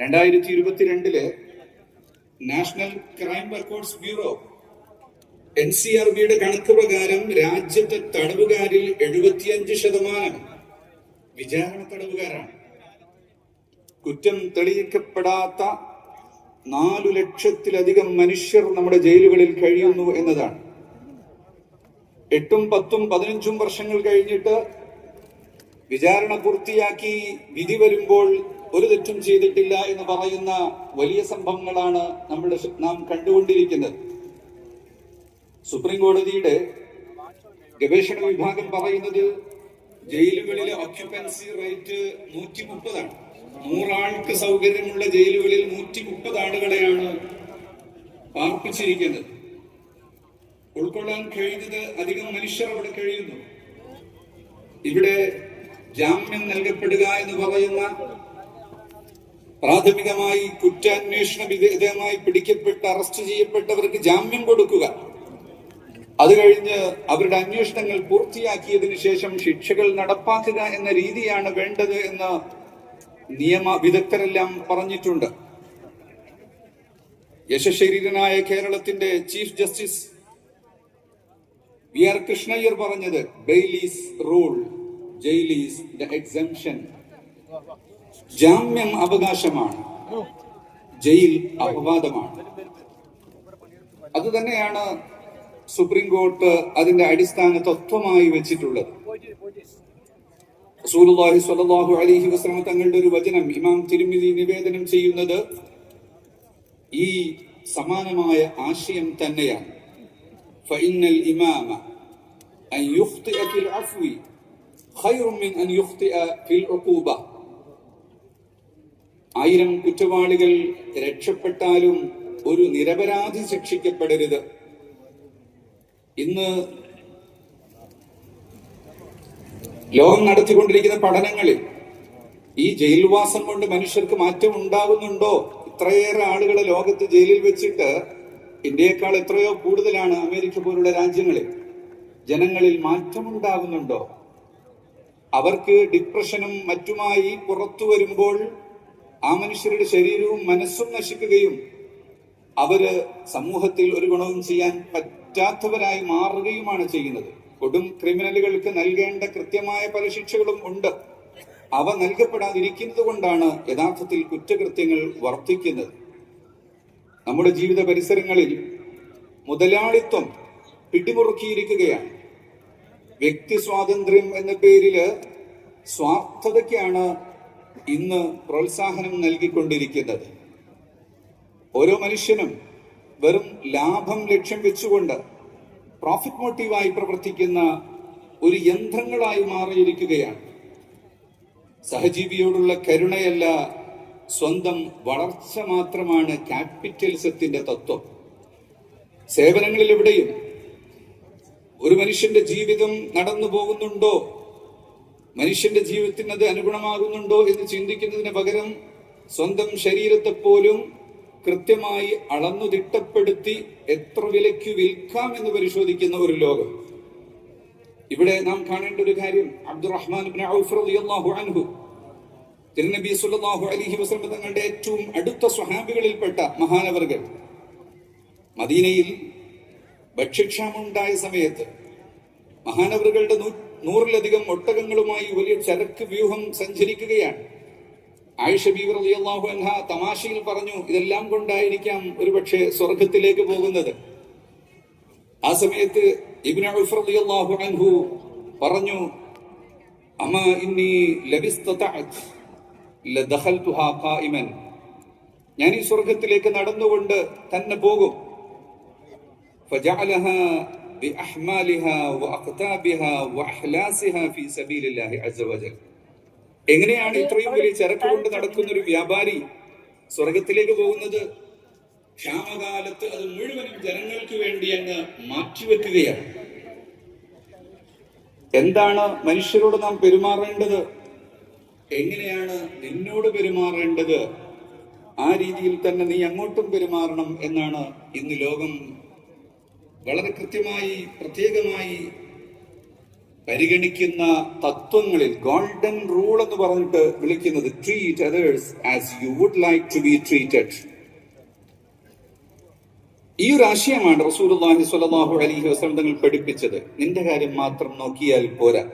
രണ്ടായിരത്തി ഇരുപത്തിരണ്ടിൽ national crime records bureau N C R ബിയുടെ കണക്ക് പ്രകാരം രാജ്യത്തെ തടവുകാരിൽ എഴുപത്തിയഞ്ച് ശതമാനം വിചാരണ തടവുകാരാണ്. കുറ്റം തെളിയിക്കപ്പെടാത്ത നാലു ലക്ഷത്തിലധികം മനുഷ്യർ നമ്മുടെ ജയിലുകളിൽ കഴിയുന്നു എന്നതാണ്. എട്ടും പത്തും പതിനഞ്ചും വർഷങ്ങൾ കഴിഞ്ഞിട്ട് വിചാരണ പൂർത്തിയാക്കി വിധി വരുമ്പോൾ ഒരു തെറ്റും ചെയ്തിട്ടില്ല എന്ന് പറയുന്ന വലിയ സംഭവങ്ങളാണ് നമ്മുടെ നാം കണ്ടുകൊണ്ടിരിക്കുന്നത്. സുപ്രീം കോടതിയുടെ ഗവേഷണ വിഭാഗം പറയുന്നത് ജയിലുകളിലെ ഓക്യുപ്പൻസി റേറ്റ് നൂറ്റി മുപ്പതാണ് നൂറാൾക്ക് സൗകര്യമുള്ള ജയിലുകളിൽ നൂറ്റി മുപ്പത് ആളുകളെയാണ് പാർപ്പിച്ചിരിക്കുന്നത്. ഉൾക്കൊള്ളാൻ കഴിയുന്നത് അധികം മനുഷ്യർ അവിടെ കഴിയുന്നു. ഇവിടെ ജാമ്യം നൽകപ്പെടുക എന്ന് പറയുന്ന പ്രാഥമികമായി കുറ്റാന്വേഷണ വിധേയമായി പിടിക്കപ്പെട്ട് അറസ്റ്റ് ചെയ്യപ്പെട്ടവർക്ക് ജാമ്യം കൊടുക്കുക. അത് കഴിഞ്ഞ് അവരുടെ അന്വേഷണങ്ങൾ പൂർത്തിയാക്കിയതിനു ശേഷം ശിക്ഷകൾ നടപ്പാക്കുക എന്ന രീതിയാണ് വേണ്ടത് എന്ന് നിയമ വിദഗ്ധരെല്ലാം പറഞ്ഞിട്ടുണ്ട്. യശശരീരനായ കേരളത്തിന്റെ chief justice V R Krishna Iyer പറഞ്ഞത് bail is rule jail is the exception ജാമ്യം അവകാശമാണ്. ജയിൽ അപവാദമാണ്. അത് തന്നെയാണ് സുപ്രീം കോർട്ട് അതിന്റെ അടിസ്ഥാന തത്വമായി വെച്ചിട്ടുള്ളത്. റസൂലുള്ളാഹി സ്വല്ലല്ലാഹു അലൈഹി വസല്ലം തങ്ങളുടെ ഒരു വചനം ഇമാം തിരുമിതി നിവേദനം ചെയ്യുന്നത് ഈ സമാനമായ ആശയം തന്നെയാണ്. ഫഇന്നൽ ഇമാമ അൻ യുഖ്തിഅ ഫിൽ അഫ്വി ഖൈറുൻ മിൻ അൻ യുഖ്തിഅ ഫിൽ ഉഖൂബ. ആയിരം കുറ്റവാളികൾ രക്ഷപ്പെട്ടാലും ഒരു നിരപരാധി ശിക്ഷിക്കപ്പെടരുത്. ഇന്ന് ലോകം നടത്തിക്കൊണ്ടിരിക്കുന്ന പഠനങ്ങളിൽ ഈ ജയിൽവാസം കൊണ്ട് മനുഷ്യർക്ക് മാറ്റം ഉണ്ടാകുന്നുണ്ടോ? ഇത്രയേറെ ആളുകളെ ലോകത്ത് ജയിലിൽ വെച്ചിട്ട് ഇന്ത്യയെക്കാൾ എത്രയോ കൂടുതലാണ് അമേരിക്ക പോലുള്ള രാജ്യങ്ങളിൽ. ജനങ്ങളിൽ മാറ്റമുണ്ടാകുന്നുണ്ടോ അവർക്ക് ഡിപ്രഷനും മറ്റുമായി പുറത്തു വരുമ്പോൾ ആ മനുഷ്യരുടെ ശരീരവും മനസ്സും നശിക്കുകയും അവർ സമൂഹത്തിൽ ഒരു ഗുണവും ചെയ്യാൻ പറ്റാത്തവരായി മാറുകയുമാണ് ചെയ്യുന്നത്. കൊടും ക്രിമിനലുകൾക്ക് നൽകേണ്ട കൃത്യമായ പല ശിക്ഷകളും ഉണ്ട്. അവ നൽകപ്പെടാതിരിക്കുന്നത് കൊണ്ടാണ് യഥാർത്ഥത്തിൽ കുറ്റകൃത്യങ്ങൾ വർദ്ധിക്കുന്നത്. നമ്മുടെ ജീവിത പരിസരങ്ങളിൽ മുതലാളിത്വം പിടിമുറുക്കിയിരിക്കുകയാണ്. വ്യക്തി സ്വാതന്ത്ര്യം എന്ന പേരിൽ സ്വാർത്ഥതയ്ക്കാണ് ഇന്ന് പ്രോത്സാഹനം നൽകിക്കൊണ്ടിരിക്കുന്നത്. ഓരോ മനുഷ്യനും വെറും ലാഭം ലക്ഷ്യം വെച്ചുകൊണ്ട് പ്രോഫിറ്റ് മോട്ടീവായി പ്രവർത്തിക്കുന്ന ഒരു യന്ത്രങ്ങളായി മാറിയിരിക്കുകയാണ്. സഹജീവിയോടുള്ള കരുണയല്ല സ്വന്തം വളർച്ച മാത്രമാണ് ക്യാപിറ്റലിസത്തിന്റെ തത്വം. സേവനങ്ങളിൽ എവിടെയും ഒരു മനുഷ്യന്റെ ജീവിതം നടന്നു പോകുന്നുണ്ടോ മനുഷ്യന്റെ ജീവിതത്തിന് അത് അനുഗുണമാകുന്നുണ്ടോ എന്ന് ചിന്തിക്കുന്നതിന് പകരം സ്വന്തം ശരീരത്തെ പോലും കൃത്യമായി അളന്നു തിട്ടപ്പെടുത്തി എത്ര വിലയ്ക്ക് വിൽക്കാം എന്ന് പരിശോധിക്കുന്ന ഒരു ലോകം. ഇവിടെ നാം കാണേണ്ട ഒരു കാര്യം അബ്ദുറഹ്മാൻ അൻഹു തിരുനബി സുല്ലാഹു അലൈഹി വസ്ലം തങ്ങളുടെ ഏറ്റവും അടുത്ത സ്വഹാബികളിൽപ്പെട്ട മഹാനവർകൾ മദീനയിൽ ഭക്ഷ്യക്ഷാമുണ്ടായ സമയത്ത് മഹാനവറുകളുടെ നൂ- നൂറിലധികം ഒട്ടകങ്ങളുമായി വലിയ ചരക്ക് വ്യൂഹം സഞ്ചരിക്കുകയാണ്. ആയിഷ ബീവർ അലി അൻഹ തമാശയിൽ പറഞ്ഞു ഇതെല്ലാം കൊണ്ടായിരിക്കാം ഒരുപക്ഷെ സ്വർഗത്തിലേക്ക് പോകുന്നത്. ആ സമയത്ത് ഇബിൻ അൻഹു പറഞ്ഞു അമ്മ ഇന്നി ലബിസ്തൻ ഞാൻ ഈ സ്വർഗത്തിലേക്ക് നടന്നുകൊണ്ട് തന്നെ പോകും. എങ്ങനെയാണ് ഇത്രയും വലിയ ചരക്ക് കൊണ്ട് നടക്കുന്ന ഒരു വ്യാപാരി സ്വർഗത്തിലേക്ക് പോകുന്നത്? ക്ഷാമകാലത്ത് അത് മുഴുവനും ജനങ്ങൾക്ക് വേണ്ടി അങ്ങ് മാറ്റിവെക്കുകയാണ്. എന്താണ് മനുഷ്യരോട് നാം പെരുമാറേണ്ടത്? എങ്ങനെയാണ് നിന്നോട് പെരുമാറേണ്ടത്? ആ രീതിയിൽ തന്നെ നീ അങ്ങോട്ടും പെരുമാറണം എന്നാണ് ഇന്ന് ലോകം വളരെ കൃത്യമായി പ്രത്യേകമായി പരിഗണിക്കുന്ന തത്വങ്ങളിൽ ഗോൾഡൻ റൂൾ എന്ന് പറഞ്ഞിട്ട് വിളിക്കുന്നത് treat others as you would like to be treated ഈ ഒരു ആശയമാണ് റസൂലുള്ളാഹി സ്വല്ലല്ലാഹു അലൈഹി വസല്ലം തങ്ങൾ പഠിപ്പിച്ചത് നിന്റെ കാര്യം മാത്രം നോക്കിയാൽ പോരാ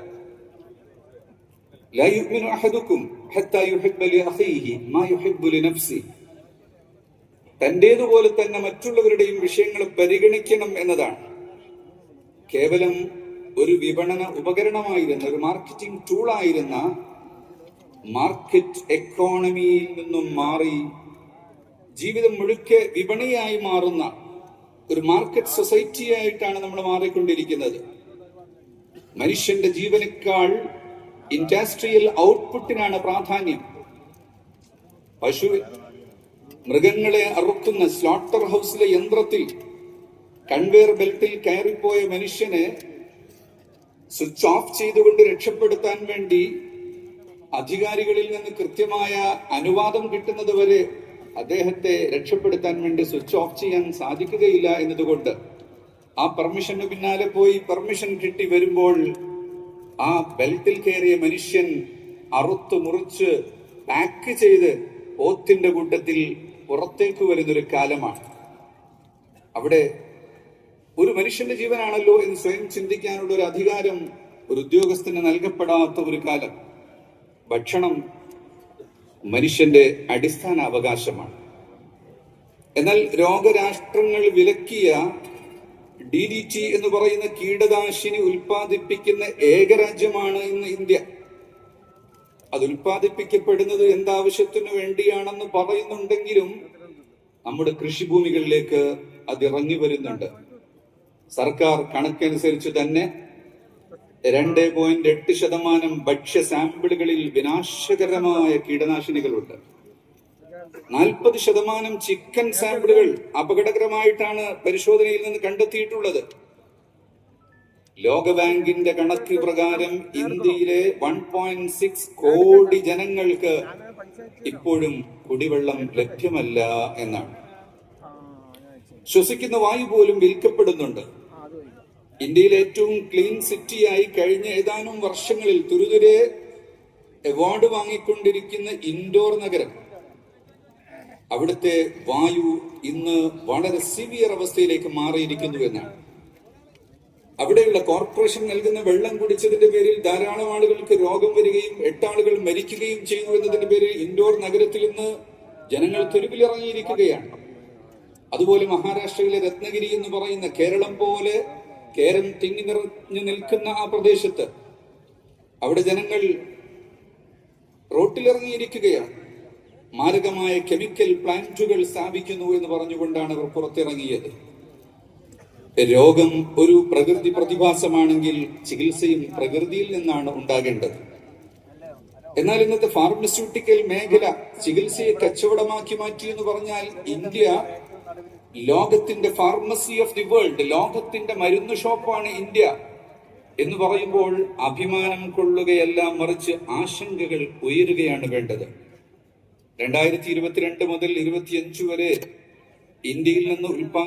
لا يؤمن أحدكم حتى يحب لأخيه ما يحب لنفسه തന്റേതുപോലെ തന്നെ മറ്റുള്ളവരുടെയും വിഷയങ്ങൾ പരിഗണിക്കണം എന്നതാണ്. കേവലം ഒരു വിപണന ഉപകരണമായിരുന്ന ഒരു മാർക്കറ്റിംഗ് ടൂളായിരുന്ന മാർക്കറ്റ് എക്കോണമിയിൽ നിന്നും മാറി ജീവിതം മുഴുക്കെ വിപണിയായി മാറുന്ന ഒരു മാർക്കറ്റ് സൊസൈറ്റി ആയിട്ടാണ് നമ്മൾ മാറിക്കൊണ്ടിരിക്കുന്നത്. മനുഷ്യന്റെ ജീവനേക്കാൾ ഇൻഡസ്ട്രിയൽ ഔട്ട്പുട്ടിനാണ് പ്രാധാന്യം. പശു മൃഗങ്ങളെ അറുക്കുന്ന സ്ലോട്ടർ ഹൗസിലെ യന്ത്രത്തിൽ കൺവെയർ ബെൽറ്റിൽ കയറിപ്പോയ മനുഷ്യനെ സ്വിച്ച് ഓഫ് ചെയ്തുകൊണ്ട് രക്ഷപ്പെടുത്താൻ വേണ്ടി അധികാരികളിൽ നിന്ന് കൃത്യമായ അനുവാദം കിട്ടുന്നത് വരെ അദ്ദേഹത്തെ രക്ഷപ്പെടുത്താൻ വേണ്ടി സ്വിച്ച് ഓഫ് ചെയ്യാൻ സാധിക്കുകയില്ല എന്നതുകൊണ്ട് ആ പെർമിഷന് പിന്നാലെ പോയി പെർമിഷൻ കിട്ടി വരുമ്പോൾ ആ ബെൽറ്റിൽ കയറിയ മനുഷ്യൻ അറുത്തു മുറിച്ച് പാക്ക് ചെയ്ത് ഓത്തിന്റെ കൂട്ടത്തിൽ പുറത്തേക്ക് വരുന്നൊരു കാലമാണ്. അവിടെ ഒരു മനുഷ്യന്റെ ജീവനാണല്ലോ എന്ന് സ്വയം ചിന്തിക്കാനുള്ള ഒരു അധികാരം ഒരു ഉദ്യോഗസ്ഥന് നൽകപ്പെടാത്ത ഒരു കാലം. ഭക്ഷണം മനുഷ്യന്റെ അടിസ്ഥാന അവകാശമാണ്. എന്നാൽ രോഗരാഷ്ട്രങ്ങൾ വിലക്കിയ ഡി ഡി ടി എന്ന് പറയുന്ന കീടനാശിനി ഉൽപ്പാദിപ്പിക്കുന്ന ഏക രാജ്യമാണ് ഇന്ന് ഇന്ത്യ. അത് ഉൽപ്പാദിപ്പിക്കപ്പെടുന്നത് എന്താവശ്യത്തിനു വേണ്ടിയാണെന്ന് പറയുന്നുണ്ടെങ്കിലും നമ്മുടെ കൃഷിഭൂമികളിലേക്ക് അത് ഇറങ്ങി വരുന്നുണ്ട്. സർക്കാർ കണക്കനുസരിച്ച് തന്നെ രണ്ട് പോയിന്റ് എട്ട് ശതമാനം ഭക്ഷ്യ സാമ്പിളുകളിൽ വിനാശകരമായ കീടനാശിനികളുണ്ട്. നാൽപ്പത് ശതമാനം ചിക്കൻ സാമ്പിളുകൾ അപകടകരമായിട്ടാണ് പരിശോധനയിൽ നിന്ന് കണ്ടെത്തിയിട്ടുള്ളത്. ലോകബാങ്കിന്റെ കണക്ക് പ്രകാരം ഇന്ത്യയിലെ വൺ പോയിന്റ് സിക്സ് കോടി ജനങ്ങൾക്ക് ഇപ്പോഴും കുടിവെള്ളം ലഭ്യമല്ല എന്നാണ്. ശ്വസിക്കുന്ന വായു പോലും വിൽക്കപ്പെടുന്നുണ്ട്. ഇന്ത്യയിലെ ഏറ്റവും ക്ലീൻ സിറ്റിയായി കഴിഞ്ഞ ഏതാനും വർഷങ്ങളിൽ തുരുതുരെ അവാർഡ് വാങ്ങിക്കൊണ്ടിരിക്കുന്ന ഇൻഡോർ നഗരം. അവിടുത്തെ വായു ഇന്ന് വളരെ സിവിയർ അവസ്ഥയിലേക്ക് മാറിയിരിക്കുന്നു എന്നാണ്. അവിടെയുള്ള കോർപ്പറേഷൻ നൽകുന്ന വെള്ളം കുടിച്ചതിന്റെ പേരിൽ ധാരാളം ആളുകൾക്ക് രോഗം വരികയും എട്ടാളുകൾ മരിക്കുകയും ചെയ്യുന്നു എന്നതിന്റെ പേരിൽ ഇൻഡോർ നഗരത്തിൽ നിന്ന് ജനങ്ങൾ തെരുവിലിറങ്ങിയിരിക്കുകയാണ് അതുപോലെ മഹാരാഷ്ട്രയിലെ രത്നഗിരി എന്ന് പറയുന്ന കേരളം പോലെ കേരം തിങ്ങി നിറഞ്ഞു നിൽക്കുന്ന ആ പ്രദേശത്ത് അവിടെ ജനങ്ങൾ റോട്ടിലിറങ്ങിയിരിക്കുകയാണ്. മാരകമായ കെമിക്കൽ പ്ലാന്റുകൾ സ്ഥാപിക്കുന്നു എന്ന് പറഞ്ഞുകൊണ്ടാണ് അവർ പുറത്തിറങ്ങിയത്. രോഗം ഒരു പ്രകൃതി പ്രതിഭാസമാണെങ്കിൽ ചികിത്സയും പ്രകൃതിയിൽ നിന്നാണ് ഉണ്ടാകേണ്ടത്. എന്നാൽ ഇന്നത്തെ ഫാർമസ്യൂട്ടിക്കൽ മേഖല ചികിത്സയെ കച്ചവടമാക്കി മാറ്റി എന്ന് പറഞ്ഞാൽ ഇന്ത്യ ലോകത്തിന്റെ ഫാർമസി ഓഫ് ദി വേൾഡ് ലോകത്തിന്റെ മരുന്ന് ഷോപ്പാണ് ഇന്ത്യ എന്ന് പറയുമ്പോൾ അഭിമാനം കൊള്ളുകയല്ല മറിച്ച് ആശങ്കകൾ ഉയരുകയാണ് വേണ്ടത്. രണ്ടായിരത്തി ഇരുപത്തിരണ്ട് മുതൽ ഇരുപത്തിയഞ്ച് വരെ ഇന്ത്യയിൽ നിന്ന് ഉൽപാദന